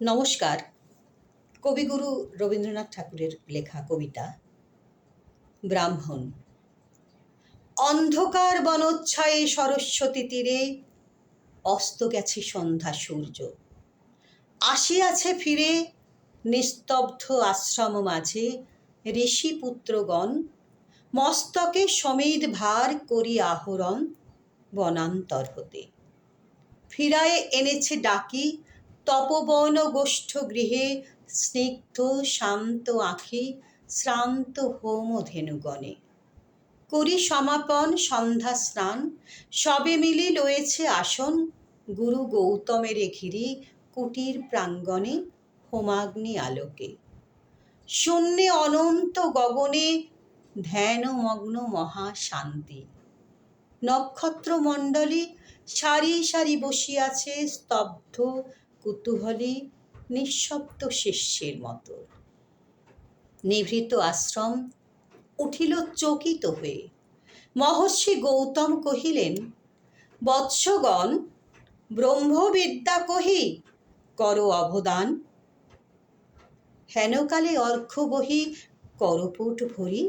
নমস্কার। কবিগুরু রবীন্দ্রনাথ ঠাকুরের লেখা কবিতা, ব্রাহ্মণ। অন্ধকার বনচ্ছয়ে সরস্বতী তীরে অস্ত গেছে সন্ধ্যা সূর্য। আসিয়াছে ফিরে নিস্তব্ধ আশ্রম মাঝে ঋষি পুত্রগণ মস্তকে সমেত ভার করি আহরণ বনান্তর হতে। ফিরায়ে এনেছে ডাকি তপবন গোষ্ঠ গৃহে স্নিগ্ধ শান্ত আঁখি, শ্রান্ত হোম ধেনুগণে করি সমাপন সন্ধ্যা স্নান, সবে মিলি লয়েছে আসন, গুরু গৌতমের ঘিরি কুটির প্রাঙ্গণে হোমাগ্নি আলোকে। শূন্যে অনন্ত গগনে ধ্যানমগ্ন মহা শান্তি নক্ষত্রমণ্ডলী সারি সারি বসিয়াছে স্তব্ধ কুতূহলী নিঃশব্দ শিষ্যের মতো। নিভৃত আশ্রম উঠিল চকিত হয়ে। মহর্ষি গৌতম কহিলেন, বৎসগণ, ব্রহ্মবিদ্যা কহি কর অবদান। হেনকালে অর্ঘ বহি করপুট ভরি।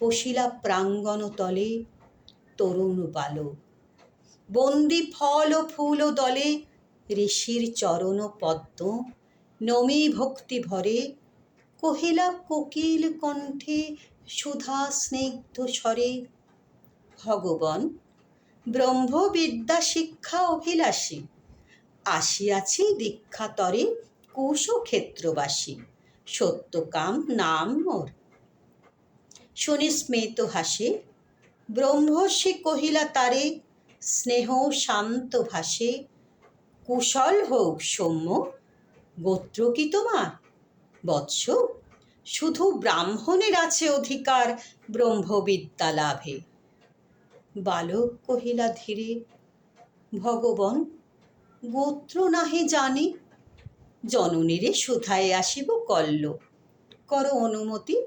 পশিলা প্রাঙ্গণ তলে তরুণ বালক বন্দি ফল ও ফুল দলে ঋষির চরণ পদ্ম, নমী ভক্তি ভরে, কহিলা কোকিল কণ্ঠে সুধা স্নিগ্ধ স্বরে, ভগবান, ব্রহ্মবিদ্যা শিক্ষা অভিলাষী, আসিয়াছি দীক্ষাতরে কুশক্ষেত্রবাসী সত্যকাম নাম মোর। শুনি স্মেত হাসে, ব্রহ্মর্ষি কহিলা তারে, স্নেহ শান্ত ভাসে কুশল হোক সৌম্য, গোত্র কি তোমার? বৎস, শুধু ব্রাহ্মণের আছে অধিকার ব্রহ্মবিদ্যা লাভে বালক কহিলা, ধীরে, ভগবন, গোত্র নাহি জানি। জননীরে সুধায় আসিব কল্ল, কর অনুমতি।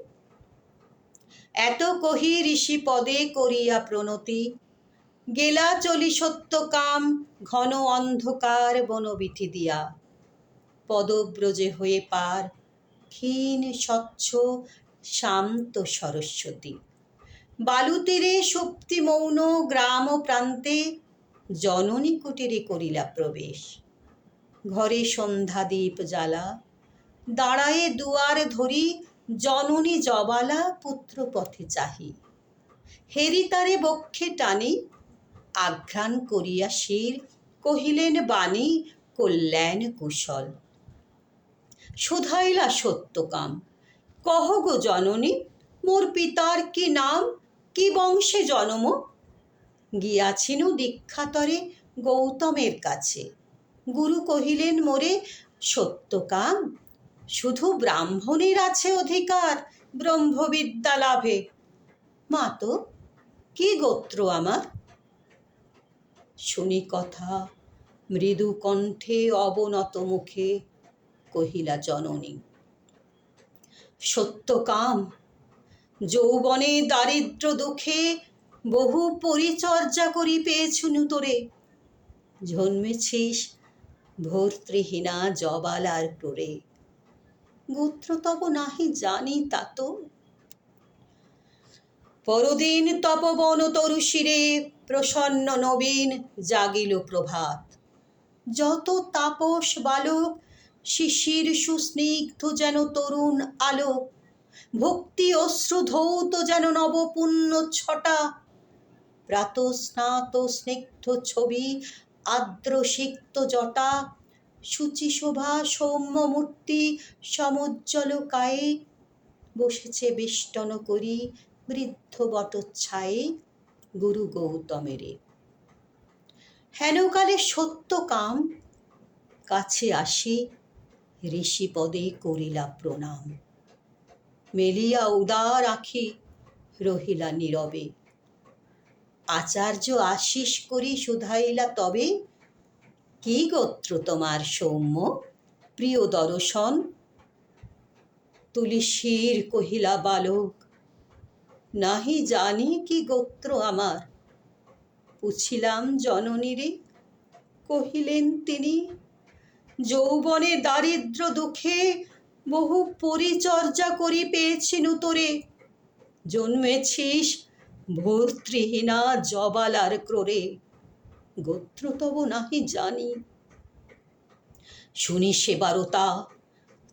এত কহি ঋষি পদে করিয়া প্রণতি। গেলা চলি সত্যকাম ঘন অন্ধকার বনবিঠি দিয়া। পদব্রজে হয়ে পার ক্ষীণ, স্বচ্ছ, শান্ত সরস্বতী। বালুতীরে সুপ্তি মৌন গ্রাম প্রান্তে জননী কুটিরে করিলা প্রবেশ। ঘরে সন্ধ্যা দ্বীপ জ্বালা, দাঁড়ায়ে দুয়ার ধরি জননী জবালা পুত্র পথে চাহি। হেরি তারে বক্ষে টানি আঘ্রাণ করিয়া শির কহিলেন, বাণী কল্যাণ কুশল। শুধাইলা সত্যকাম কহ গো জননী, মোর পিতার কি নাম? কি বংশে জনম? গিয়াছিনু দীক্ষাতরে গৌতমের কাছে। গুরু কহিলেন, মোরে সত্যকাম শুধু ব্রাহ্মণের আছে অধিকার, ব্রহ্মবিদ্যা লাভে। মা তো, কি গোত্র আমার? শুনি কথা মৃদু কণ্ঠে অবনত মুখে কহিলা জননী সত্যকাম যৌবনে দারিদ্র দুঃখে বহু পরিচর্যা করি পেয়েছুনু তোরে জন্মেছিস ভর্তৃহীনা জবালার ক্রোরে গোত্র তব নাহি জানি তা তো, পরদিন তপবন তরুশিরে প্রসন্ন নবীন জাগিল প্রভাত। যত তাপস বালক, শিশির সুস্নিগ্ধ যেন তরুণ আলোক, ভক্তি অশ্রুধৌত যেন নবপুণ্য ছটা প্রাতস্নাত স্নিগ্ধ ছবি আর্দ্র সিক্ত জটা, সূচি শোভা সৌম্য মূর্তি সমুজ্জ্বল কায়ে, বসেছে বেষ্টন করি বৃদ্ধ বটচ্ছায়ে। গুরু গৌতমেরে। হেনকালে সত্য কাম, কাছে আসি ঋষি পদে করিলা প্রণাম। মেলিয়া উদার আখি রহিলা নীরবে। আচার্য আশিস করি শুধাইলা তবে, কি গোত্র তোমার সৌম্য? প্রিয় দর্শন তুলিশির কহিলা বালক নাহি জানি কি গোত্র আমার। পুছিলাম জননীরে, কহিলেন তিনি, যৌবনে দারিদ্র দুঃখে বহু পরিচর্যা করি পেয়েছি নূতরে জন্মেছিস ভর্তৃহীনা জবালার ক্রোরে গোত্র তব নাহি জানি। শুনি সেবারতা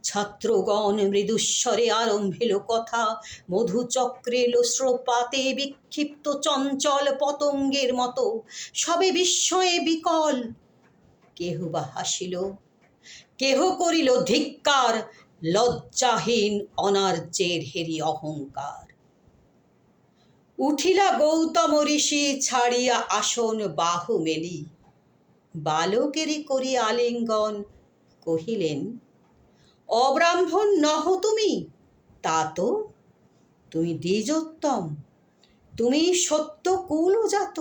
ছাত্রগণ মৃদুস্বরে আরম্ভিল কথা। মধুচক্রে লোস্রপাতে বিক্ষিপ্ত চঞ্চল পতঙ্গের মতো। সবে বিস্ময়ে বিকল। কেহ বা হাসিল। কেহ করিল ধিক্কার? লজ্জাহীন অনার্যের হেরি অহংকার। উঠিলা গৌতম ঋষি, ছাড়িয়া আসন বাহু মেলি বালকেরই করি আলিঙ্গন, কহিলেন অব্রাহ্মণ নহ তুমি। তা তো তুমি দ্বিজোত্তম। তুমি সত্য কুলজাত